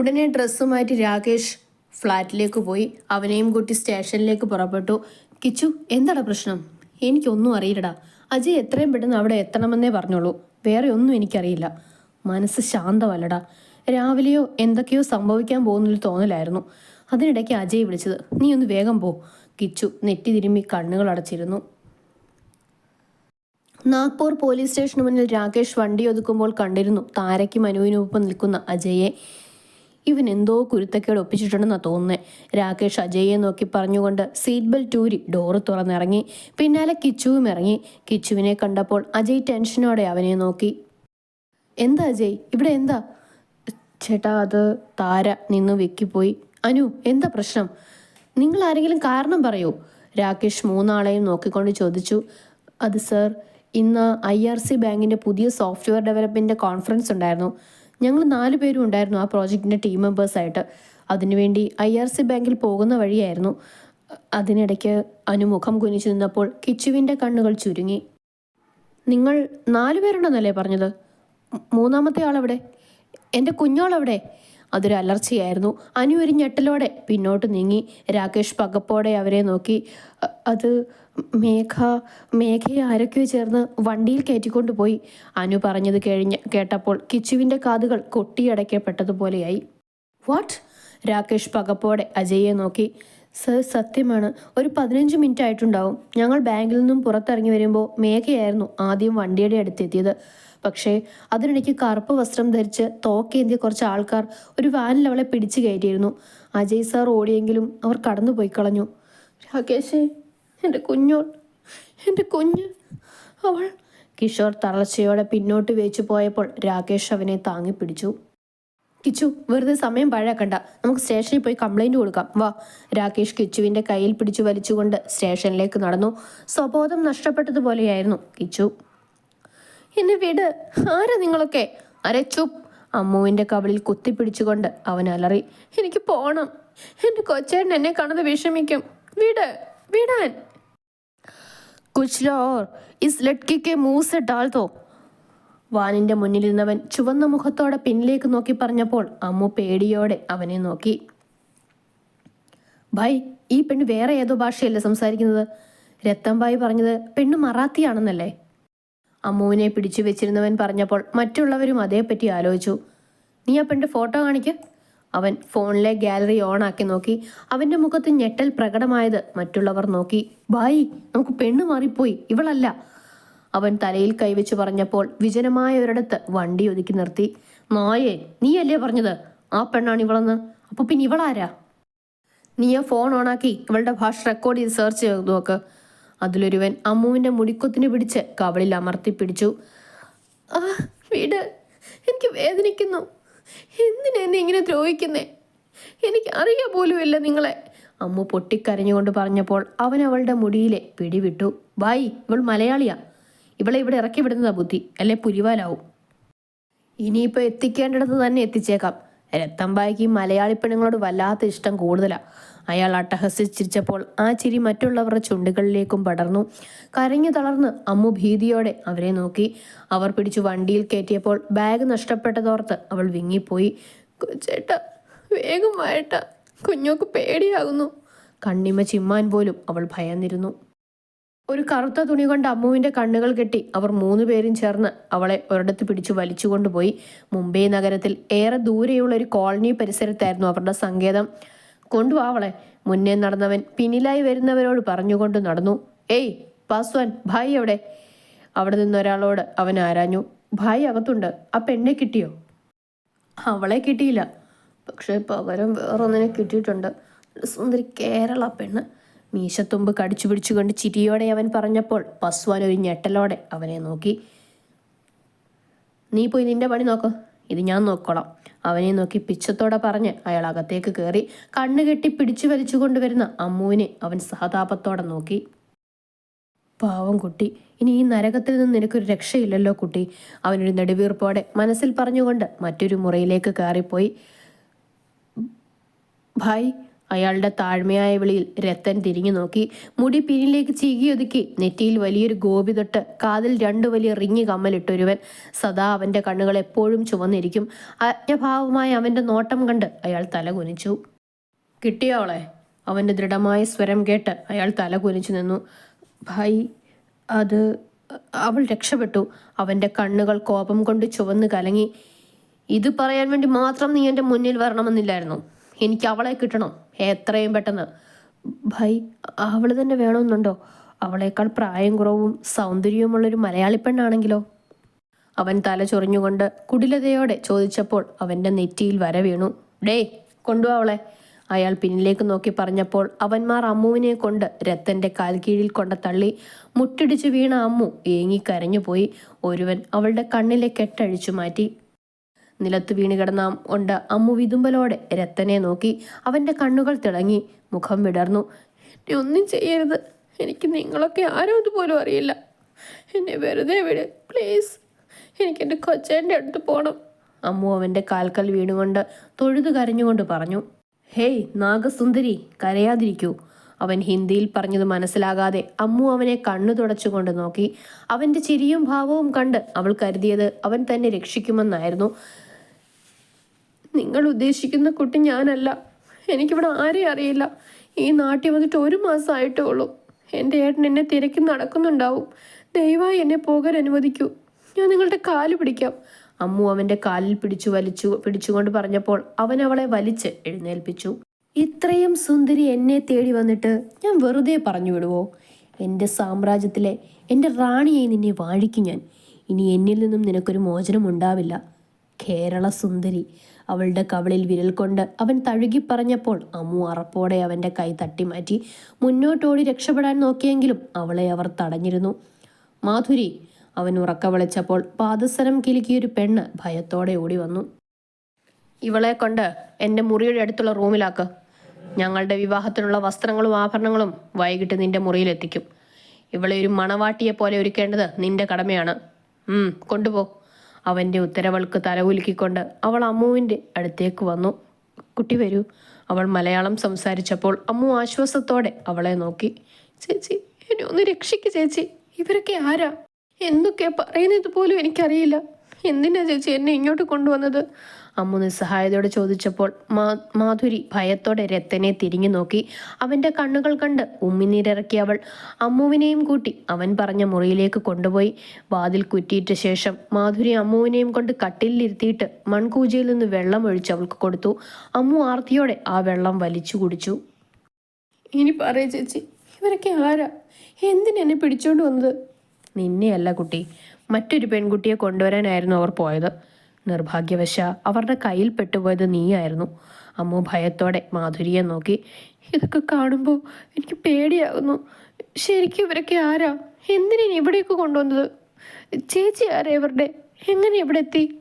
ഉടനെ ഡ്രസ്സുമായിട്ട് രാകേഷ് ഫ്ലാറ്റിലേക്ക് പോയി. അവനെയും കൂട്ടി സ്റ്റേഷനിലേക്ക് പുറപ്പെട്ടു. കിച്ചു എന്താടാ പ്രശ്നം? എനിക്കൊന്നും അറിയില്ലടാ. അജയ് എത്രയും പെട്ടെന്ന് അവിടെ എത്തണമെന്നേ പറഞ്ഞോളൂ. വേറെ ഒന്നും എനിക്കറിയില്ല. മനസ്സ് ശാന്തമല്ലടാ. രാവിലെയോ എന്തൊക്കെയോ സംഭവിക്കാൻ പോകുന്നൊരു തോന്നലായിരുന്നു. അതിനിടയ്ക്ക് അജയ് വിളിച്ചത് നീ ഒന്ന് വേഗം പോ കിച്ചു നെറ്റി തിരുമ്മി കണ്ണുകൾ അടച്ചിരുന്നു. നാഗ്പൂർ പോലീസ് സ്റ്റേഷന് മുന്നിൽ രാകേഷ് വണ്ടി ഒതുക്കുമ്പോൾ കണ്ടിരുന്നു താരയ്ക്കും അനുവിനുമൊപ്പം നിൽക്കുന്ന അജയെ. ഇവൻ എന്തോ കുരുത്തക്കേട് ഒപ്പിച്ചിട്ടുണ്ടെന്നാ തോന്നുന്നത് രാകേഷ് അജയെ നോക്കി പറഞ്ഞുകൊണ്ട് സീറ്റ് ബെൽറ്റ് ഊരി ഡോറ് തുറന്നിറങ്ങി. പിന്നാലെ കിച്ചുവും ഇറങ്ങി. കിച്ചുവിനെ കണ്ടപ്പോൾ അജയ് ടെൻഷനോടെ അവനെ നോക്കി. എന്താ അജയ്? ഇവിടെ എന്താ? ചേട്ടാ അത് താര നിന്ന് വെക്കിപ്പോയി. അനു എന്താ പ്രശ്നം? നിങ്ങൾ ആരെങ്കിലും കാരണം പറയൂ. രാകേഷ് മൂന്നാളെയും നോക്കിക്കൊണ്ട് ചോദിച്ചു. അത് സർ ഇന്ന് ഐ ആർ സി ബാങ്കിന്റെ പുതിയ സോഫ്റ്റ്വെയർ ഡെവലപ്മെന്റ് കോൺഫറൻസ് ഉണ്ടായിരുന്നു. ഞങ്ങൾ നാല് പേരും ഉണ്ടായിരുന്നു ആ പ്രോജക്റ്റിന്റെ ടീം മെമ്പേഴ്സായിട്ട് അതിനുവേണ്ടി ഐ ആർ സി ബാങ്കിൽ പോകുന്ന വഴിയായിരുന്നു. അതിനിടയ്ക്ക് അനുമുഖം കുനിച്ചു നിന്നപ്പോൾ കിച്ചുവിന്റെ കണ്ണുകൾ ചുരുങ്ങി. നിങ്ങൾ നാല് പേരുണ്ടെന്നല്ലേ പറഞ്ഞത്? മൂന്നാമത്തെ ആളെവിടെ? എന്റെ കുഞ്ഞോളെവിടെ? അതൊരു അലർച്ചയായിരുന്നു. അനു ഒരു ഞെട്ടലോടെ പിന്നോട്ട് നീങ്ങി. രാകേഷ് പകപ്പോടെ അവരെ നോക്കി. അത് മേഘ മേഘയെ ആരൊക്കെയോ ചേർന്ന് വണ്ടിയിൽ കയറ്റിക്കൊണ്ടു പോയി. അനു പറഞ്ഞത് കഴിഞ്ഞ് കേട്ടപ്പോൾ കിച്ചുവിന്റെ കാതുകൾ കൊട്ടിയടയ്ക്കപ്പെട്ടതുപോലെയായി. വാട്ട്? രാകേഷ് പകപ്പോടെ അജയെ നോക്കി. സർ സത്യമാണ്. ഒരു പതിനഞ്ച് മിനിറ്റ് ആയിട്ടുണ്ടാവും ഞങ്ങൾ ബാങ്കിൽ നിന്നും പുറത്തിറങ്ങി വരുമ്പോൾ മേഘയായിരുന്നു ആദ്യം വണ്ടിയുടെ അടുത്തെത്തിയത്. പക്ഷേ അതിനിടയ്ക്ക് കറുപ്പ് വസ്ത്രം ധരിച്ച് തോക്കേന്തിയ കുറച്ച് ആൾക്കാർ ഒരു വാനിൽ അവളെ പിടിച്ചു കയറ്റിയിരുന്നു. അജയ് സാർ ഓടിയെങ്കിലും അവർ കടന്നുപോയി കളഞ്ഞു. രാകേഷേ എന്റെ കുഞ്ഞോൾ എന്റെ കുഞ്ഞ് അവൾ. കിഷോർ തളർച്ചയോടെ പിന്നോട്ട് വേച്ചു പോയപ്പോൾ രാകേഷ് അവനെ താങ്ങി പിടിച്ചു. കിച്ചു വെറുതെ സമയം പാഴാക്കണ്ട. നമുക്ക് സ്റ്റേഷനിൽ പോയി കംപ്ലൈന്റ് കൊടുക്കാം. വാ. രാകേഷ് കിച്ചുവിന്റെ കയ്യിൽ പിടിച്ചു വലിച്ചുകൊണ്ട് സ്റ്റേഷനിലേക്ക് നടന്നു. സ്വബോധം നഷ്ടപ്പെട്ടതുപോലെയായിരുന്നു കിച്ചു. എന്നെ വിട്. ആരാ നിങ്ങളൊക്കെ? അരെ ചുപ്പ്. അമ്മുവിന്റെ കവളിൽ കുത്തിപ്പിടിച്ചുകൊണ്ട് അവൻ അലറി എനിക്ക് പോണം. എന്റെ കൊച്ചേട്ടൻ എന്നെ കണ്ടത് വിഷമിക്കും. വിട്. വിടാൻ. കുച്ച് ഇസ് ലഡ്കിക്ക് മൂസ് ഡാൾ തോ. വാനിന്റെ മുന്നിലിരുന്നവൻ ചുവന്ന മുഖത്തോടെ പിന്നിലേക്ക് നോക്കി പറഞ്ഞപ്പോൾ അമ്മു പേടിയോടെ അവനെ നോക്കി. ഭായ് ഈ പെണ്ണ് വേറെ ഏതോ ഭാഷയല്ലേ സംസാരിക്കുന്നത്? രത്തംബായി പറഞ്ഞത് പെണ്ണ് മറാത്തിയാണെന്നല്ലേ? അമ്മുവിനെ പിടിച്ചു വെച്ചിരുന്നവൻ പറഞ്ഞപ്പോൾ മറ്റുള്ളവരും അതേപ്പറ്റി ആലോചിച്ചു. നീ ആ പെണ്ണിന്റെ ഫോട്ടോ കാണിക്ക്. അവൻ ഫോണിലെ ഗാലറി ഓൺ ആക്കി നോക്കി. അവന്റെ മുഖത്ത് ഞെട്ടൽ പ്രകടമായത് മറ്റുള്ളവർ നോക്കി. ബായി നമുക്ക് പെണ്ണ് മാറിപ്പോയി. ഇവളല്ല. അവൻ തലയിൽ കൈവച്ച് പറഞ്ഞപ്പോൾ വിജനമായ ഒരിടത്ത് വണ്ടി ഒതുക്കി നിർത്തി. നായേ നീയല്ലേ പറഞ്ഞത്? ആ പെണ്ണാണ് ഇവളെന്ന്. അപ്പോൾ പിന്നെ ഇവളാരാ? നീ ആ ഫോൺ ഓണാക്കി ഇവളുടെ ഭാഷ റെക്കോർഡ് ചെയ്ത് സെർച്ച് ചെയ്ത് നോക്ക്. അതിലൊരുവൻ അമ്മുവിന്റെ മുടിക്കൊത്തിന് പിടിച്ച് കവളിൽ അമർത്തി പിടിച്ചു. ആ വീട്. എനിക്ക് വേദനിക്കുന്നു. എന്തിനാ എന്നെ ഇങ്ങനെ ദ്രോഹിക്കുന്നേ? എനിക്ക് അറിയാ പോലുമില്ല നിങ്ങളെ. അമ്മു പൊട്ടിക്കരഞ്ഞുകൊണ്ട് പറഞ്ഞപ്പോൾ അവൻ അവളുടെ മുടിയിലെ പിടിവിട്ടു. വായി ഇവൾ മലയാളിയാ. ഇവളെ ഇവിടെ ഇറക്കി വിടുന്നതാ ബുദ്ധി. അല്ലെ പുലിവാലാവും? ഇനിയിപ്പോൾ എത്തിക്കേണ്ടിടത്ത് തന്നെ എത്തിച്ചേക്കാം. രത്തമ്പായിക്ക് ഈ മലയാളി പെണ്ണുങ്ങളോട് വല്ലാത്ത ഇഷ്ടം കൂടുതലാ. അയാൾ അട്ടഹസിച്ചിരിച്ചപ്പോൾ ആ ചിരി മറ്റുള്ളവരുടെ ചുണ്ടുകളിലേക്കും പടർന്നു. കരഞ്ഞു തളർന്ന് അമ്മു ഭീതിയോടെ അവരെ നോക്കി. അവർ പിടിച്ചു വണ്ടിയിൽ കയറ്റിയപ്പോൾ ബാഗ് നഷ്ടപ്പെട്ടതോർത്ത് അവൾ വിങ്ങിപ്പോയി. ചേട്ട വേഗം വായട്ട കുഞ്ഞോക്ക് പേടിയാകുന്നു. കണ്ണിമ ചിമ്മാൻ പോലും അവൾ ഭയന്നിരുന്നു. ഒരു കറുത്ത തുണി കൊണ്ട് അമ്മുവിന്റെ കണ്ണുകൾ കെട്ടി അവർ മൂന്ന് പേരും ചേർന്ന് അവളെ ഒരിടത്ത് പിടിച്ചു വലിച്ചുകൊണ്ടുപോയി. മുംബൈ നഗരത്തിൽ ഏറെ ദൂരെയുള്ള ഒരു കോളനി പരിസരത്തായിരുന്നു അവരുടെ സങ്കേതം. കൊണ്ടുവാ അവളെ. മുന്നേ നടന്നവൻ പിന്നിലായി വരുന്നവരോട് പറഞ്ഞുകൊണ്ട് നടന്നു. ഏയ് പാസ്വാൻ ഭായ് എവിടെ? അവിടെ നിന്നൊരാളോട് അവൻ ആരാഞ്ഞു. ഭായ് അകത്തുണ്ട്. ആ പെണ്ണെ കിട്ടിയോ? അവളെ കിട്ടിയില്ല. പക്ഷേ പകരം വേറൊന്നിനെ കിട്ടിയിട്ടുണ്ട്. സുന്ദരി കേരള പെണ്ണ്. മീശത്തുമ്പ് കടിച്ചു പിടിച്ചുകൊണ്ട് ചിരിയോടെ അവൻ പറഞ്ഞപ്പോൾ പസ്വാൻ ഒരു ഞെട്ടലോടെ അവനെ നോക്കി. നീ പോയി നിന്റെ പണി നോക്ക്. ഇത് ഞാൻ നോക്കണം. അവനെ നോക്കി പിച്ചത്തോടെ പറഞ്ഞ് അയാൾ അകത്തേക്ക് കയറി കണ്ണുകെട്ടി പിടിച്ചു വലിച്ചു കൊണ്ടുവരുന്ന അമ്മുവിനെ അവൻ സഹതാപത്തോടെ നോക്കി. പാവം കുട്ടി. ഇനി ഈ നരകത്തിൽ നിന്ന് നിനക്കൊരു രക്ഷയില്ലല്ലോ കുട്ടി. അവനൊരു നെടുവീർപ്പോടെ മനസ്സിൽ പറഞ്ഞുകൊണ്ട് മറ്റൊരു മുറിയിലേക്ക് കയറിപ്പോയി ഭായ് അയാളുടെ താഴ്മയായ വിളിയിൽ രത്തൻ തിരിഞ്ഞു നോക്കി. മുടി പിന്നിലേക്ക് ചീകിയൊതുക്കി നെറ്റിയിൽ വലിയൊരു ഗോപി തൊട്ട് കാതിൽ രണ്ടു വലിയ റിങ്ങി കമ്മലിട്ടൊരുവൻ സദാ അവന്റെ കണ്ണുകൾ എപ്പോഴും ചുവന്നിരിക്കും. അജ്ഞഭാവമായി അവന്റെ നോട്ടം കണ്ട് അയാൾ തല കുനിച്ചു. കിട്ടിയോളെ അവന്റെ ദൃഢമായ സ്വരം കേട്ട് അയാൾ തല കുനിച്ചു നിന്നു. ഭായി അത് അവൾ രക്ഷപ്പെട്ടു. അവന്റെ കണ്ണുകൾ കോപം കൊണ്ട് ചുവന്ന് കലങ്ങി. ഇത് പറയാൻ വേണ്ടി മാത്രം നീ എന്റെ മുന്നിൽ വരണമെന്നില്ലായിരുന്നു. എനിക്ക് അവളെ കിട്ടണം. എത്രയും പെട്ടെന്ന്. ഭൈ അവൾ തന്നെ വേണമെന്നുണ്ടോ? അവളേക്കാൾ പ്രായം കുറവും സൗന്ദര്യവുമുള്ളൊരു മലയാളി പെണ്ണാണെങ്കിലോ? അവൻ തല ചൊറിഞ്ഞുകൊണ്ട് കുടിലതയോടെ ചോദിച്ചപ്പോൾ അവന്റെ നെറ്റിയിൽ വര വീണു. ഡേ കൊണ്ടുവാ അവളെ. അയാൾ പിന്നിലേക്ക് നോക്കി പറഞ്ഞപ്പോൾ അവന്മാർ അമ്മുവിനെ കൊണ്ട് രത്തന്റെ കാൽ കീഴിൽ കൊണ്ട തള്ളി മുട്ടിടിച്ചു വീണ അമ്മു ഏങ്ങി കരഞ്ഞുപോയി. ഒരുവൻ അവളുടെ കണ്ണിലെ കെട്ടഴിച്ചു മാറ്റി. നിലത്ത് വീണ് കിടന്ന കൊണ്ട് അമ്മു വിതുമ്പലോടെ രത്തനെ നോക്കി. അവന്റെ കണ്ണുകൾ തിളങ്ങി. മുഖം വിടർന്നു. എന്നെ ഒന്നും ചെയ്യരുത്. എനിക്ക് നിങ്ങളൊക്കെ ആരും ഇതുപോലും അറിയില്ല. എന്നെ വെറുതെ വിട്. പ്ലീസ്. എനിക്ക് എന്റെ കൊച്ചേന്റെ അടുത്ത് പോകണം അമ്മു അവന്റെ കാൽക്കൽ വീണുകൊണ്ട് തൊഴുതു കരഞ്ഞുകൊണ്ട് പറഞ്ഞു. ഹേയ് നാഗസുന്ദരി കരയാതിരിക്കൂ. അവൻ ഹിന്ദിയിൽ പറഞ്ഞത് മനസ്സിലാകാതെ അമ്മു അവനെ കണ്ണു തുടച്ചുകൊണ്ട് നോക്കി. അവന്റെ ചിരിയും ഭാവവും കണ്ട് അവൾ കരുതിയത് അവൻ തന്നെ രക്ഷിക്കുമെന്നായിരുന്നു. നിങ്ങൾ ഉദ്ദേശിക്കുന്ന കുട്ടി ഞാനല്ല. എനിക്കിവിടെ ആരെയും അറിയില്ല. ഈ നാട്ടിൽ വന്നിട്ട് ഒരു മാസമായിട്ടേ ഉള്ളൂ എന്റെ ഏട്ടൻ എന്നെ തിരക്കി നടക്കുന്നുണ്ടാവും. ദയവായി എന്നെ പോകാൻ അനുവദിക്കൂ. ഞാൻ നിങ്ങളുടെ കാൽ പിടിക്കാം. അമ്മു അവന്റെ കാലിൽ പിടിച്ചു വലിച്ചു പിടിച്ചുകൊണ്ട് പറഞ്ഞപ്പോൾ അവൻ അവളെ വലിച്ച് എഴുന്നേൽപ്പിച്ചു. ഇത്രയും സുന്ദരി എന്നെ തേടി വന്നിട്ട് ഞാൻ വെറുതെ പറഞ്ഞു വിടുവോ? എന്റെ സാമ്രാജ്യത്തിലെ എന്റെ റാണിയെ നിന്നെ വാഴിക്കും ഞാൻ. ഇനി എന്നിൽ നിന്നും നിനക്കൊരു മോചനം ഉണ്ടാവില്ല കേരള സുന്ദരി അവളുടെ കവളിൽ വിരൽ കൊണ്ട് അവൻ തഴുകി പറഞ്ഞപ്പോൾ അമ്മു അറപ്പോടെ അവന്റെ കൈ തട്ടിമാറ്റി മുന്നോട്ടോടി രക്ഷപ്പെടാൻ നോക്കിയെങ്കിലും അവളെ അവർ തടഞ്ഞിരുന്നു. മാധുരി അവൻ ഉറക്ക വിളിച്ചപ്പോൾ പാദസരം കിലുക്കിയൊരു പെണ്ണ് ഭയത്തോടെ ഓടി വന്നു. ഇവളെ കൊണ്ട് എന്റെ മുറിയുടെ അടുത്തുള്ള റൂമിലാക്ക്. ഞങ്ങളുടെ വിവാഹത്തിനുള്ള വസ്ത്രങ്ങളും ആഭരണങ്ങളും വൈകിട്ട് നിന്റെ മുറിയിലെത്തിക്കും. ഇവളെ ഒരു മണവാട്ടിയെ പോലെ ഒരുക്കേണ്ടത് നിന്റെ കടമയാണ്. കൊണ്ടുപോ. അവന്റെ ഉത്തരവൾക്ക് തലകുലുക്കിക്കൊണ്ട് അവൾ അമ്മുവിന്റെ അടുത്തേക്ക് വന്നു. കുട്ടി വരൂ അവൾ മലയാളം സംസാരിച്ചപ്പോൾ അമ്മു ആശ്വാസത്തോടെ അവളെ നോക്കി. ചേച്ചി എന്നെ ഒന്ന് രക്ഷിക്ക് ചേച്ചി. ഇവരൊക്കെ ആരാ? എന്തൊക്കെയാ പറയുന്നത് പോലും എനിക്കറിയില്ല. എന്തിനാ ചേച്ചി എന്നെ ഇങ്ങോട്ട് കൊണ്ടുവന്നത്? അമ്മു നിസ്സഹായതയോടെ ചോദിച്ചപ്പോൾ മാധുരി ഭയത്തോടെ രത്തനെ തിരിഞ്ഞു നോക്കി. അവന്റെ കണ്ണുകൾ കണ്ട് ഉമ്മിനീരിറക്കി അവൾ അമ്മുവിനെയും കൂട്ടി അവൻ പറഞ്ഞ മുറിയിലേക്ക് കൊണ്ടുപോയി. വാതിൽ കുറ്റിയിട്ട ശേഷം മാധുരി അമ്മുവിനെയും കൊണ്ട് കട്ടിലിരുത്തിയിട്ട് മൺകൂജയിൽ നിന്ന് വെള്ളം ഒഴിച്ച് അവൾക്ക് കൊടുത്തു. അമ്മു ആർത്തിയോടെ ആ വെള്ളം വലിച്ചു കുടിച്ചു. ഇനി പറയ ചേച്ചി ഇവരൊക്കെ ആരാ? എന്തിനെന്നെ പിടിച്ചോണ്ട് വന്നത്? നിന്നെയല്ല കുട്ടി. മറ്റൊരു പെൺകുട്ടിയെ കൊണ്ടുവരാനായിരുന്നു അവർ പോയത്. നിർഭാഗ്യവശ അവരുടെ കയ്യിൽ പെട്ടുപോയത് നീയായിരുന്നു. അമ്മു ഭയത്തോടെ മാധുരിയെ നോക്കി ഇതൊക്കെ കാണുമ്പോൾ എനിക്ക് പേടിയാകുന്നു ശരിക്കും ഇവരൊക്കെ ആരാ? എന്തിനാ ഇവിടേക്ക് കൊണ്ടുവന്നത്? ചേച്ചി ആരാ ഇവരുടെ? എങ്ങനെ ഇവിടെ എത്തി?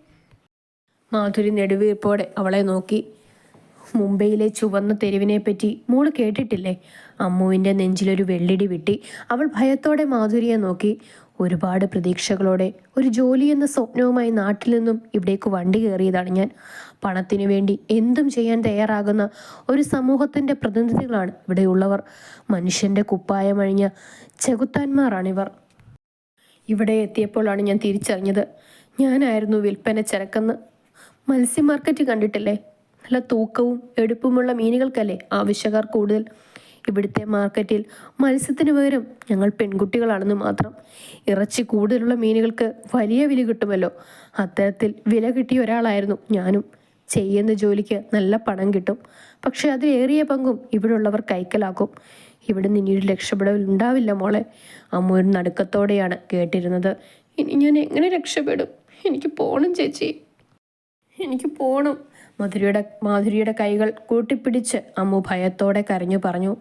മാധുരി നെടുവീർപ്പോടെ അവളെ നോക്കി. മുംബൈയിലെ ചുവന്ന തെരുവിനെ പറ്റി മോൾ കേട്ടിട്ടില്ലേ? അമ്മുവിന്റെ നെഞ്ചിലൊരു വെള്ളിടി വിട്ടി. അവൾ ഭയത്തോടെ മാധുരിയെ നോക്കി. ഒരുപാട് പ്രതീക്ഷകളോടെ ഒരു ജോലി എന്ന സ്വപ്നവുമായി നാട്ടിൽ നിന്നും ഇവിടേക്ക് വണ്ടി കയറിയതാണ് ഞാൻ. പണത്തിനു വേണ്ടി എന്തും ചെയ്യാൻ തയ്യാറാകുന്ന ഒരു സമൂഹത്തിന്റെ പ്രതിനിധികളാണ് ഇവിടെയുള്ളവർ. മനുഷ്യന്റെ കുപ്പായമഴിഞ്ഞ ചെകുത്താന്മാരാണിവർ. ഇവിടെ എത്തിയപ്പോഴാണ് ഞാൻ തിരിച്ചറിഞ്ഞത്. ഞാനായിരുന്നു വിൽപ്പന ചരക്കെന്ന്. മത്സ്യ മാർക്കറ്റ് കണ്ടിട്ടില്ലേ? നല്ല തൂക്കവും എടുപ്പുമുള്ള മീനുകൾക്കല്ലേ ആവശ്യക്കാർ കൂടുതൽ? ഇവിടുത്തെ മാർക്കറ്റിൽ മത്സ്യത്തിന് പകരം ഞങ്ങൾ പെൺകുട്ടികളാണെന്ന് മാത്രം. ഇറച്ചി കൂടുതലുള്ള മീനുകൾക്ക് വലിയ വില കിട്ടുമല്ലോ. അത്തരത്തിൽ വില കിട്ടിയ ഒരാളായിരുന്നു ഞാനും. ചെയ്യുന്ന ജോലിക്ക് നല്ല പണം കിട്ടും. പക്ഷേ അതിലേറിയ പങ്കും ഇവിടെയുള്ളവർ കൈക്കലാക്കും. ഇവിടെ നിന്ന് ഇനിയൊരു രക്ഷപ്പെടൽ ഉണ്ടാവില്ല മോളെ. അമ്മ ഒരു നടുക്കത്തോടെയാണ് കേട്ടിരുന്നത്. ഇനി ഞാൻ എങ്ങനെ രക്ഷപ്പെടും? എനിക്ക് പോകണം ചേച്ചി. എനിക്ക് പോണം. മധുരിയുടെ മാധുരിയുടെ കൈകൾ കൂട്ടിപ്പിടിച്ച് അമ്മു ഭയത്തോടെ കരഞ്ഞു പറഞ്ഞു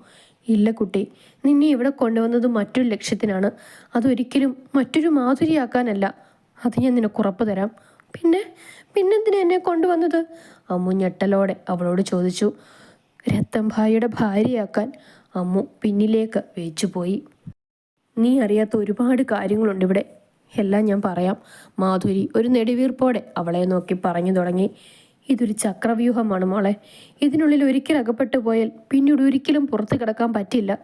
ഇല്ല കുട്ടി നിന്നെ ഇവിടെ കൊണ്ടുവന്നത് മറ്റൊരു ലക്ഷ്യത്തിനാണ്. അതൊരിക്കലും മറ്റൊരു മാധുരിയാക്കാനല്ല. അത് ഞാൻ നിനക്ക് ഉറപ്പ് തരാം. പിന്നെ പിന്നെന്തിനാ എന്നെ കൊണ്ടുവന്നത്? അമ്മു ഞെട്ടലോടെ അവളോട് ചോദിച്ചു. രത്തം രത്തംഭായിയുടെ ഭാര്യയാക്കാൻ അമ്മു പിന്നിലേക്ക് വേച്ചുപോയി. നീ അറിയാത്ത ഒരുപാട് കാര്യങ്ങളുണ്ട് ഇവിടെ. എല്ലാം ഞാൻ പറയാം. മാധുരി ഒരു നെടുവീർപ്പോടെ അവളെ നോക്കി പറഞ്ഞു തുടങ്ങി. ഇതൊരു ചക്രവ്യൂഹമാണ് മോളെ. ഇതിനുള്ളിൽ ഒരിക്കൽ അകപ്പെട്ടു പോയാൽ പിന്നീട് ഒരിക്കലും പുറത്തു കിടക്കാൻ പറ്റില്ല.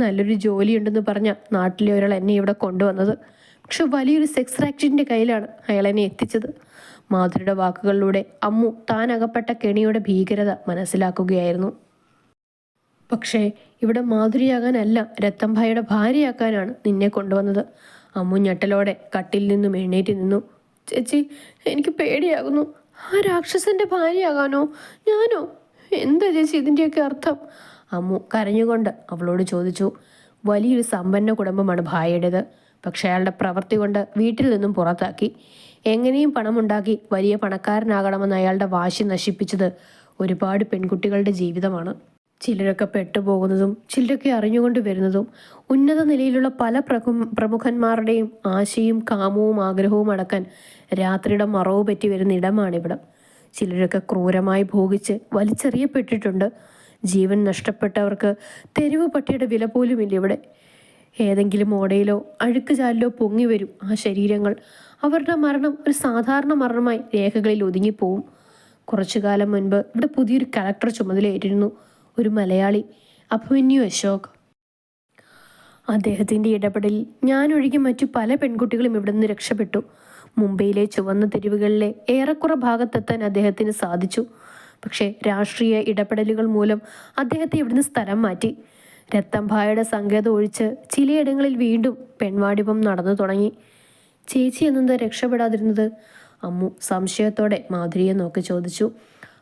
നല്ലൊരു ജോലിയുണ്ടെന്ന് പറഞ്ഞ നാട്ടിലെ ഒരാൾ എന്നെ ഇവിടെ കൊണ്ടുവന്നത്. പക്ഷെ വലിയൊരു സെക്സ് റാക്റ്റിന്റെ കയ്യിലാണ് അയാൾ എന്നെ എത്തിച്ചത്. മാധുരിയുടെ വാക്കുകളിലൂടെ അമ്മു താൻ അകപ്പെട്ട കെണിയുടെ ഭീകരത മനസ്സിലാക്കുകയായിരുന്നു. പക്ഷേ ഇവിടെ മാധുരിയാകാനല്ല രത്തംഭായിയുടെ ഭാര്യയാക്കാനാണ് നിന്നെ കൊണ്ടുവന്നത്. അമ്മു ഞെട്ടലോടെ കട്ടിൽ നിന്നും എഴുന്നേറ്റ് നിന്നു. ചേച്ചി എനിക്ക് പേടിയാകുന്നു. ആ രാക്ഷസന്റെ ഭാര്യയാകാനോ? ഞാനോ? എന്താ ചേച്ചി ഇതിന്റെയൊക്കെ അർത്ഥം? അമ്മു കരഞ്ഞുകൊണ്ട് അവളോട് ചോദിച്ചു. വലിയൊരു സമ്പന്ന കുടുംബമാണ് ഭാര്യയുടേത്. പക്ഷെ അയാളുടെ പ്രവൃത്തി കൊണ്ട് വീട്ടിൽ നിന്നും പുറത്താക്കി. എങ്ങനെയും പണമുണ്ടാക്കി വലിയ പണക്കാരനാകണമെന്ന് അയാളുടെ വാശി നശിപ്പിച്ചത് ഒരുപാട് പെൺകുട്ടികളുടെ ജീവിതമാണ്. ചിലരൊക്കെ പെട്ടുപോകുന്നതും ചിലരൊക്കെ അറിഞ്ഞുകൊണ്ട് വരുന്നതും ഉന്നത നിലയിലുള്ള പല പ്രമുഖന്മാരുടെയും ആശയും കാമവും ആഗ്രഹവും അടക്കാൻ രാത്രിയുടെ മറവ് പറ്റി വരുന്ന ഇടമാണിവിടം. ചിലരൊക്കെ ക്രൂരമായി ഭോഗിച്ച് വലിച്ചെറിയപ്പെട്ടിട്ടുണ്ട്. ജീവൻ നഷ്ടപ്പെട്ടവർക്ക് തെരുവ് പട്ടിയുടെ വില പോലുമില്ല ഇവിടെ. ഏതെങ്കിലും ഓടയിലോ അഴുക്ക് ചാലിലോ പൊങ്ങി വരും ആ ശരീരങ്ങൾ അവരുടെ മരണം ഒരു സാധാരണ മരണമായി രേഖകളിൽ ഒതുങ്ങിപ്പോവും. കുറച്ചു കാലം മുൻപ് ഇവിടെ പുതിയൊരു കലക്ടർ ചുമതലയേറ്റിരുന്നു. ഒരു മലയാളി. അഭിമന്യു അശോക്. അദ്ദേഹത്തിന്റെ ഇടപെടലിൽ ഞാനൊഴികെ മറ്റു പല പെൺകുട്ടികളും ഇവിടെ നിന്ന് രക്ഷപ്പെട്ടു. മുംബൈയിലെ ചുവന്ന തെരുവുകളിലെ ഏറെക്കുറെ ഭാഗത്തെത്താൻ അദ്ദേഹത്തിന് സാധിച്ചു. പക്ഷേ രാഷ്ട്രീയ ഇടപെടലുകൾ മൂലം അദ്ദേഹത്തെ ഇവിടുന്ന് സ്ഥലം മാറ്റി. രത്തംഭായുടെ സങ്കേതം ഒഴിച്ച് ചിലയിടങ്ങളിൽ വീണ്ടും പെൺവാടിപം നടന്നു തുടങ്ങി. ചേച്ചി എന്നെന്താ രക്ഷപ്പെടാതിരുന്നത്? അമ്മു സംശയത്തോടെ മാധുരിയെ നോക്കി ചോദിച്ചു.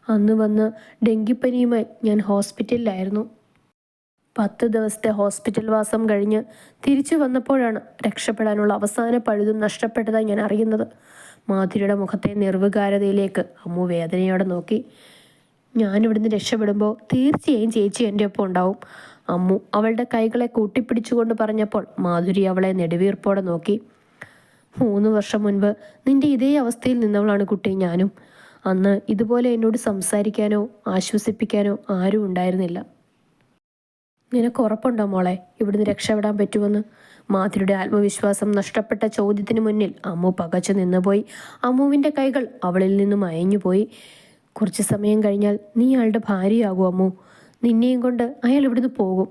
അന്ന് വന്ന് ഡെങ്കിപ്പനിയുമായി ഞാൻ ഹോസ്പിറ്റലിലായിരുന്നു. പത്ത് ദിവസത്തെ ഹോസ്പിറ്റൽ വാസം കഴിഞ്ഞ് തിരിച്ചു വന്നപ്പോഴാണ് രക്ഷപ്പെടാനുള്ള അവസാന പഴുതും നഷ്ടപ്പെട്ടതായി ഞാൻ അറിയുന്നത്. മാധുരിയുടെ മുഖത്തെ നിർവികാരതയിലേക്ക് അമ്മു വേദനയോടെ നോക്കി. ഞാനിവിടുന്ന് രക്ഷപ്പെടുമ്പോൾ തീർച്ചയായും ചേച്ചി എന്റെ ഒപ്പം ഉണ്ടാവും അമ്മു അവളുടെ കൈകളെ കൂട്ടിപ്പിടിച്ചുകൊണ്ട് പറഞ്ഞപ്പോൾ മാധുരി അവളെ നെടുവീർപ്പോടെ നോക്കി. മൂന്ന് വർഷം മുൻപ് നിന്റെ ഇതേ അവസ്ഥയിൽ നിന്നവളാണ് കുട്ടി ഞാനും. അന്ന് ഇതുപോലെ എന്നോട് സംസാരിക്കാനോ ആശ്വസിപ്പിക്കാനോ ആരും ഉണ്ടായിരുന്നില്ല. നിനക്ക് ഉറപ്പുണ്ടോ മോളെ? ഇവിടുന്ന് രക്ഷപ്പെടാൻ പറ്റുമെന്ന്? മാധുരിയുടെ ആത്മവിശ്വാസം നഷ്ടപ്പെട്ട ചോദ്യത്തിന് മുന്നിൽ അമ്മു പകച്ചു നിന്നുപോയി. അമ്മുവിന്റെ കൈകൾ അവളിൽ നിന്നും അയഞ്ഞുപോയി. കുറച്ച് സമയം കഴിഞ്ഞാൽ നീ അയാളുടെ ഭാര്യയാകും അമ്മു. നിന്നെയും കൊണ്ട് അയാൾ ഇവിടുന്ന് പോകും.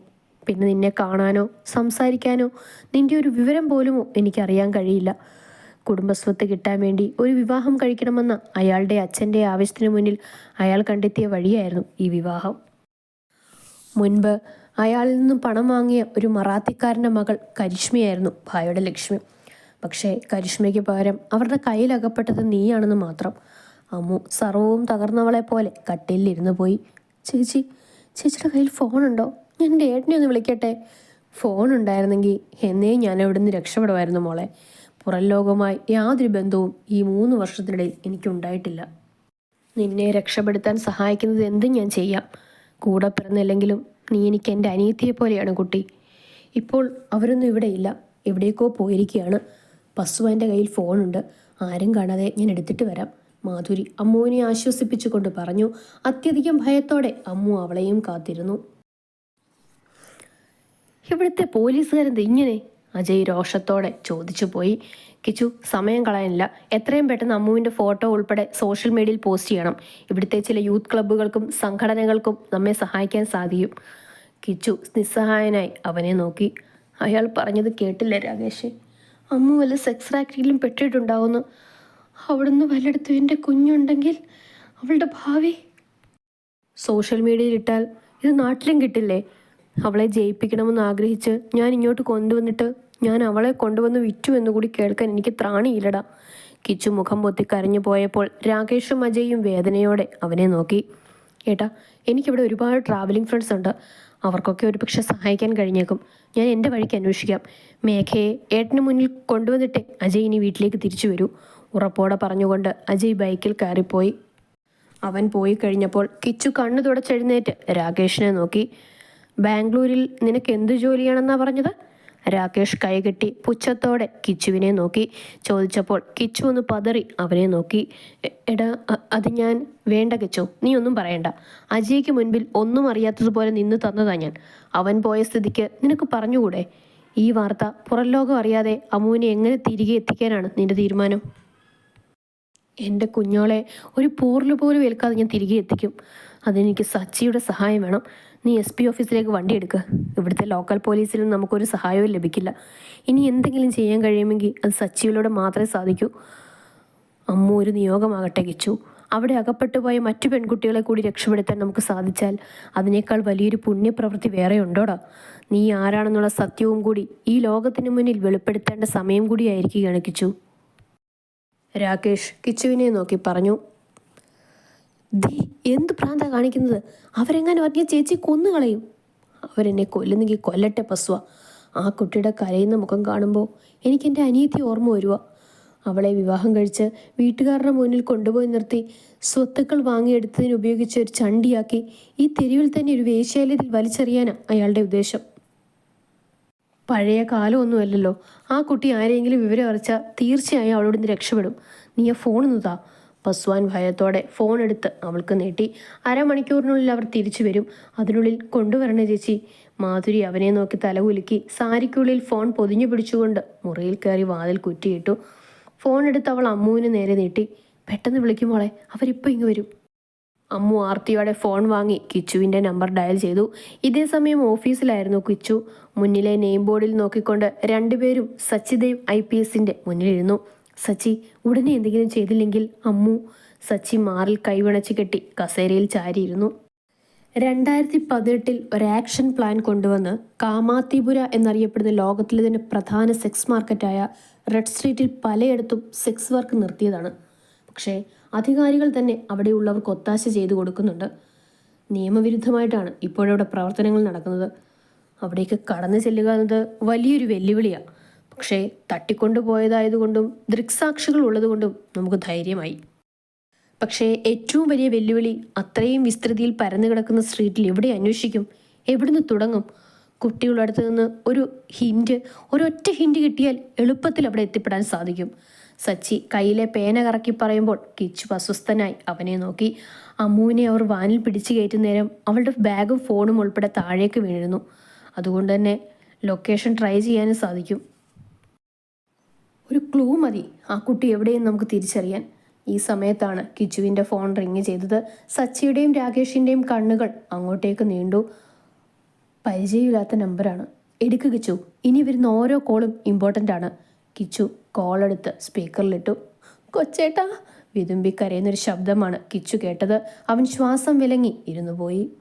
പിന്നെ നിന്നെ കാണാനോ സംസാരിക്കാനോ നിന്റെ ഒരു വിവരം പോലുമോ എനിക്കറിയാൻ കഴിയില്ല. കുടുംബസ്വത്ത് കിട്ടാൻ വേണ്ടി ഒരു വിവാഹം കഴിക്കണമെന്ന അയാളുടെ അച്ഛന്റെ ആവശ്യത്തിന് മുന്നിൽ അയാൾ കണ്ടെത്തിയ വഴിയായിരുന്നു ഈ വിവാഹം. മുൻപ് അയാളിൽ നിന്നും പണം വാങ്ങിയ ഒരു മറാത്തിക്കാരന്റെ മകൾ കരിഷ്മയായിരുന്നു ഭായയുടെ ലക്ഷ്മി. പക്ഷേ കരിഷ്മയ്ക്ക് പകരം അവരുടെ കയ്യിലകപ്പെട്ടത് നീയാണെന്ന് മാത്രം. അമ്മു സർവവും തകർന്നവളെ പോലെ കട്ടിലിരുന്ന് പോയി. ചേച്ചി ചേച്ചിയുടെ കയ്യിൽ ഫോണുണ്ടോ? ഞാൻ എന്റെ ഏട്ടനെ ഒന്ന് വിളിക്കട്ടെ. ഫോൺ ഉണ്ടായിരുന്നെങ്കിൽ എന്നേ ഞാൻ അവിടെ നിന്ന് രക്ഷപ്പെടുമായിരുന്നു മോളെ. പുറം ലോകവുമായി യാതൊരു ബന്ധവും ഈ മൂന്ന് വർഷത്തിനിടയിൽ എനിക്കുണ്ടായിട്ടില്ല. നിന്നെ രക്ഷപ്പെടുത്താൻ സഹായിക്കുന്നത് എന്തും ഞാൻ ചെയ്യാം. കൂടെ പിറന്നില്ലെങ്കിലും നീ എനിക്ക് എന്റെ അനിയത്തിയെ പോലെയാണ് കുട്ടി. ഇപ്പോൾ അവരൊന്നും ഇവിടെയില്ല എവിടേക്കോ പോയിരിക്കുകയാണ്. പസുവാന്റെ കയ്യിൽ ഫോണുണ്ട്. ആരും കാണാതെ ഞാൻ എടുത്തിട്ട് വരാം. മാധുരി അമ്മുവിനെ ആശ്വസിപ്പിച്ചുകൊണ്ട് പറഞ്ഞു അത്യധികം ഭയത്തോടെ അമ്മു അവളെയും കാത്തിരുന്നു. ഇവിടുത്തെ പോലീസുകാരെന്ത് ഇങ്ങനെ അജയ് രോഷത്തോടെ ചോദിച്ചു പോയി. കിച്ചു സമയം കളയാനില്ല. എത്രയും പെട്ടെന്ന് അമ്മുവിന്റെ ഫോട്ടോ ഉൾപ്പെടെ സോഷ്യൽ മീഡിയയിൽ പോസ്റ്റ് ചെയ്യണം. ഇവിടുത്തെ ചില യൂത്ത് ക്ലബ്ബുകൾക്കും സംഘടനകൾക്കും നമ്മെ സഹായിക്കാൻ സാധിക്കും. കിച്ചു നിസ്സഹായനായി അവനെ നോക്കി. അയാൾ പറഞ്ഞത് കേട്ടില്ല രാകേഷ്. അമ്മു വല്ല സെക്സ് റാക്റ്റിലും പെട്ടിട്ടുണ്ടാവുന്നു. അവിടുന്ന് വല്ലയിടത്തും എന്റെ കുഞ്ഞുണ്ടെങ്കിൽ അവളുടെ ഭാവി? സോഷ്യൽ മീഡിയയിൽ ഇട്ടാൽ ഇത് നാട്ടിലും കിട്ടില്ലേ? അവളെ ജയിപ്പിക്കണമെന്ന് ആഗ്രഹിച്ച് ഞാൻ ഇങ്ങോട്ട് കൊണ്ടുവന്നിട്ട് ഞാൻ അവളെ കൊണ്ടുവന്ന് വിറ്റു എന്നുകൂടി കേൾക്കാൻ എനിക്ക് ത്രാണിയില്ലടാ. കിച്ചു മുഖം പൊത്തി കരഞ്ഞു പോയപ്പോൾ രാകേഷും അജയും വേദനയോടെ അവനെ നോക്കി. ഏട്ടാ എനിക്കിവിടെ ഒരുപാട് ട്രാവലിംഗ് ഫ്രണ്ട്സ് ഉണ്ട്. അവർക്കൊക്കെ ഒരു പക്ഷെ സഹായിക്കാൻ കഴിഞ്ഞേക്കും. ഞാൻ എന്റെ വഴിക്ക് അന്വേഷിക്കാം. മേഘയെ ഏട്ടന് മുന്നിൽ കൊണ്ടുവന്നിട്ടേ അജയ് ഇനി വീട്ടിലേക്ക് തിരിച്ചു വരൂ ഉറപ്പോടെ പറഞ്ഞുകൊണ്ട് അജയ് ബൈക്കിൽ കയറിപ്പോയി. അവൻ പോയി കഴിഞ്ഞപ്പോൾ കിച്ചു കണ്ണു തുടച്ചെഴുന്നേറ്റ് രാകേഷിനെ നോക്കി. ബാംഗ്ലൂരിൽ നിനക്ക് എന്ത് ജോലിയാണെന്നാ പറഞ്ഞത്? രാകേഷ് കൈകെട്ടി പുച്ഛത്തോടെ കിച്ചുവിനെ നോക്കി. ചോദിച്ചപ്പോൾ കിച്ചു ഒന്ന് പതറി അവനെ നോക്കി. "എ- എടാ അത് ഞാൻ വേണ്ട കിച്ചു നീ ഒന്നും പറയണ്ട. അജയ്ക്ക് മുൻപിൽ ഒന്നും അറിയാത്തതുപോലെ നിന്ന് തന്നതാ ഞാൻ. അവൻ പോയ സ്ഥിതിക്ക് നിനക്ക് പറഞ്ഞുകൂടെ? ഈ വാർത്ത പുറം ലോകം അറിയാതെ അമ്മുവിനെ എങ്ങനെ തിരികെ എത്തിക്കാനാണ് നിന്റെ തീരുമാനം? എന്റെ കുഞ്ഞോളെ ഒരു പോറിൽ പോലും ഏൽക്കാതെ ഞാൻ തിരികെ എത്തിക്കും. അതിനെനിക്ക് സച്ചിയുടെ സഹായം വേണം. നീ എസ് പി ഓഫീസിലേക്ക് വണ്ടി എടുക്കുക ഇവിടുത്തെ ലോക്കൽ പോലീസിലും നമുക്കൊരു സഹായവും ലഭിക്കില്ല. ഇനി എന്തെങ്കിലും ചെയ്യാൻ കഴിയുമെങ്കിൽ അത് സച്ചിയിലൂടെ മാത്രമേ സാധിക്കൂ. അമ്മ ഒരു നിയോഗമാകട്ടെ കിച്ചു അവിടെ അകപ്പെട്ടു പോയ മറ്റു പെൺകുട്ടികളെ കൂടി രക്ഷപ്പെടുത്താൻ നമുക്ക് സാധിച്ചാൽ അതിനേക്കാൾ വലിയൊരു പുണ്യപ്രവൃത്തി വേറെ ഉണ്ടോടാ? നീ ആരാണെന്നുള്ള സത്യവും കൂടി ഈ ലോകത്തിനു മുന്നിൽ വെളിപ്പെടുത്തേണ്ട സമയം കൂടിയായിരിക്കുകയാണ് കിച്ചു രാകേഷ് കിച്ചുവിനെ നോക്കി പറഞ്ഞു. ദേ എന്ത് പ്രാന്ത കാണിക്കുന്നത്? അവരെങ്ങാനും അറിഞ്ഞ ചേച്ചി കൊന്നുകളയും അവരെന്നെ കൊല്ലുന്നെങ്കിൽ കൊല്ലട്ടെ പസ്വ ആ കുട്ടിയുടെ കരയുന്ന മുഖം കാണുമ്പോൾ എനിക്ക് എന്റെ അനിയത്തി ഓർമ്മ വരുക അവളെ വിവാഹം കഴിച്ച് വീട്ടുകാരുടെ മുന്നിൽ കൊണ്ടുപോയി നിർത്തി സ്വത്തുക്കൾ വാങ്ങിയെടുത്തതിന് ഉപയോഗിച്ച് ഒരു ചണ്ടിയാക്കി ഈ തെരുവിൽ തന്നെ ഒരു വേശ്യാലയത്തിൽ വലിച്ചെറിയാനാണ് അയാളുടെ ഉദ്ദേശം. പഴയ കാലമൊന്നുമല്ലല്ലോ. ആ കുട്ടി ആരെങ്കിലും വിവരം അറിച്ചാൽ തീർച്ചയായും അവളോട് നിന്ന് രക്ഷപ്പെടും. നീ ആ ഫോൺ താ. പസ്വാൻ ഭയത്തോടെ ഫോൺ എടുത്ത് അവൾക്ക് നീട്ടി. അരമണിക്കൂറിനുള്ളിൽ അവർ തിരിച്ചു വരും. അതിനുള്ളിൽ കൊണ്ടുവരണേ ചേച്ചി. മാധുരി അവനെ നോക്കി തലകുലുക്കി സാരിക്കുള്ളിൽ ഫോൺ പൊതിഞ്ഞു പിടിച്ചുകൊണ്ട് മുറിയിൽ കയറി വാതിൽ കുറ്റിയിട്ടു. ഫോൺ എടുത്ത് അവൾ അമ്മുവിന് നേരെ നീട്ടി. പെട്ടെന്ന് വിളിക്കുമ്പോളെ അവരിപ്പോൾ ഇങ്ങ് വരും. അമ്മു ആർത്തിയോടെ ഫോൺ വാങ്ങി കിച്ചുവിന്റെ നമ്പർ ഡയൽ ചെയ്തു. ഇതേ സമയം ഓഫീസിലായിരുന്നു കിച്ചു. മുന്നിലെ നെയിം ബോർഡിൽ നോക്കിക്കൊണ്ട് രണ്ടുപേരും സച്ചിദേവ് ഐ പി എസിന്റെ മുന്നിലിരുന്നു. സച്ചി ഉടനെ എന്തെങ്കിലും ചെയ്തില്ലെങ്കിൽ അമ്മു സച്ചി മാറിൽ കൈവിണച്ച് കെട്ടി കസേരയിൽ ചാരിയിരുന്നു. രണ്ടായിരത്തി പതിനെട്ടിൽ ഒരു ആക്ഷൻ പ്ലാൻ കൊണ്ടുവന്ന് കാമാത്തിപുര എന്നറിയപ്പെടുന്ന ലോകത്തിലെ തന്നെ പ്രധാന സെക്സ് മാർക്കറ്റായ റെഡ് സ്ട്രീറ്റിൽ പലയിടത്തും സെക്സ് വർക്ക് നിർത്തിയതാണ്. പക്ഷേ അധികാരികൾ തന്നെ അവിടെയുള്ളവർക്ക് ഒത്താശ ചെയ്തു കൊടുക്കുന്നുണ്ട്. നിയമവിരുദ്ധമായിട്ടാണ് ഇപ്പോഴവിടെ പ്രവർത്തനങ്ങൾ നടക്കുന്നത്. അവിടേക്ക് കടന്നു ചെല്ലുക എന്നത് വലിയൊരു വെല്ലുവിളിയാണ് പക്ഷേ തട്ടിക്കൊണ്ടുപോയതായതുകൊണ്ടും ദൃക്സാക്ഷികൾ ഉള്ളതുകൊണ്ടും നമുക്ക് ധൈര്യമായി. പക്ഷേ ഏറ്റവും വലിയ വെല്ലുവിളി അത്രയും വിസ്തൃതിയിൽ പരന്നു കിടക്കുന്ന സ്ട്രീറ്റിൽ എവിടെ അന്വേഷിക്കും? എവിടുന്ന് തുടങ്ങും? കുട്ടികളുടെ അടുത്ത് നിന്ന് ഒരു ഹിൻഡ് ഒരൊറ്റ ഹിൻഡ് കിട്ടിയാൽ എളുപ്പത്തിൽ അവിടെ എത്തിപ്പെടാൻ സാധിക്കും. സച്ചി കയ്യിലെ പേന കറക്കി പറയുമ്പോൾ കിച്ചു അസ്വസ്ഥനായി അവനെ നോക്കി. അമ്മുവിനെ അവർ വാനിൽ പിടിച്ചു കയറ്റുന്ന നേരം അവളുടെ ബാഗും ഫോണും ഉൾപ്പെടെ താഴേക്ക് വീഴുന്നു അതുകൊണ്ട് തന്നെ ലൊക്കേഷൻ ട്രൈ ചെയ്യാനും സാധിക്കും. ക്ലൂ മതി. ആ കുട്ടി എവിടെയെന്ന് നമുക്ക് തിരിച്ചറിയാൻ. ഈ സമയത്താണ് കിച്ചുവിന്റെ ഫോൺ റിങ് ചെയ്തത്. സച്ചിയുടെയും രാകേഷിന്റെയും കണ്ണുകൾ അങ്ങോട്ടേക്ക് നീണ്ടു. പരിചയമില്ലാത്ത നമ്പറാണ് എടുക്ക് കിച്ചു. ഇനി വരുന്ന ഓരോ കോളും ഇമ്പോർട്ടന്റ് ആണ്. കിച്ചു കോൾ എടുത്ത് സ്പീക്കറിലിട്ടു കൊച്ചേട്ടാ വിതുമ്പി കരയുന്നൊരു ശബ്ദമാണ് കിച്ചു കേട്ടത്. അവൻ ശ്വാസം വിലങ്ങി ഇരുന്നു പോയി